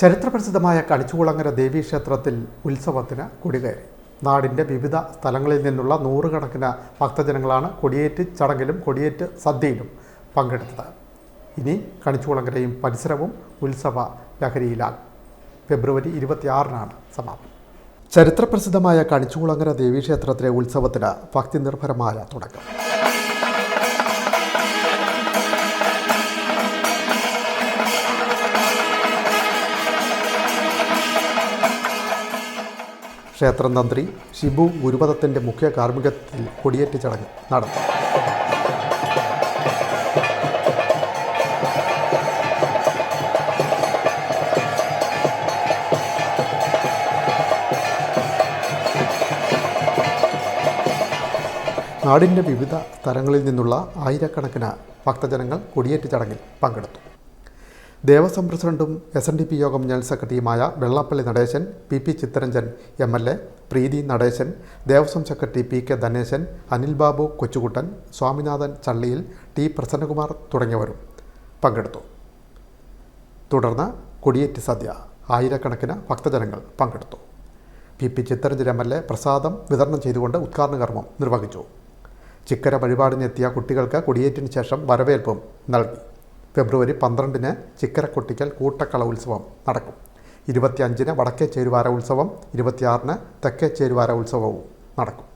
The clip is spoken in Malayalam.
ചരിത്രപ്രസിദ്ധമായ ദേവീ ദേവീക്ഷേത്രത്തിൽ ഉത്സവത്തിന് കൊടികയറി. നാടിന്റെ വിവിധ സ്ഥലങ്ങളിൽ നിന്നുള്ള നൂറുകണക്കിന് ഭക്തജനങ്ങളാണ് കൊടിയേറ്റ് ചടങ്ങിലും കൊടിയേറ്റ് സദ്യയിലും പങ്കെടുത്തത്. ഇനി കണിച്ചുകുളങ്ങരയും പരിസരവും ഉത്സവ ലഹരിയിലാകും. ഫെബ്രുവരി ഇരുപത്തിയാറിനാണ് സമാപനം. ചരിത്രപ്രസിദ്ധമായ കണിച്ചുകുളങ്ങര ദേവീക്ഷേത്രത്തിലെ ഉത്സവത്തിന് ഭക്തി നിർഭരമായ തുടക്കം. ക്ഷേത്രം തന്ത്രി ഷിബു ഗുരുപദത്തിന്റെ മുഖ്യ കാർമ്മികത്തിൽ കൊടിയേറ്റ് ചടങ്ങ് നടന്നു. നാടിന്റെ വിവിധ സ്ഥലങ്ങളിൽ നിന്നുള്ള ആയിരക്കണക്കിന് ഭക്തജനങ്ങൾ കൊടിയേറ്റ് ചടങ്ങിൽ പങ്കെടുത്തു. ദേവസ്വം പ്രസിഡന്റും S N D P Yogam general സെക്രട്ടറിയുമായ Vellappally Natesan P P Chittaranjan M L A Preethi Natesan Devaswom secretary P K Dhaneshan Anil Babu Kochukuttan Swaminathan Challiyil T Prasannakumar തുടങ്ങിയവരും പങ്കെടുത്തു. തുടർന്ന് കൊടിയേറ്റ് സദ്യ ആയിരക്കണക്കിന് ഭക്തജനങ്ങൾ പങ്കെടുത്തു. P P Chittaranjan M L A പ്രസാദം വിതരണം ചെയ്തുകൊണ്ട് ഉദ്ഘാടന കർമ്മം നിർവഹിച്ചു. ചിക്കര വഴിപാടിനെത്തിയ കുട്ടികൾക്ക് കൊടിയേറ്റിന് ശേഷം വരവേൽപ്പും നൽകി. ഫെബ്രുവരി പന്ത്രണ്ടിന് ചിക്കരക്കൊട്ടിക്കൽ കൂട്ടക്കള ഉത്സവം നടക്കും. ഇരുപത്തിയഞ്ചിന് വടക്കേ ചേരുവാര ഉത്സവം ഇരുപത്തിയാറിന് തെക്കേ ചേരുവാര ഉത്സവവും നടക്കും.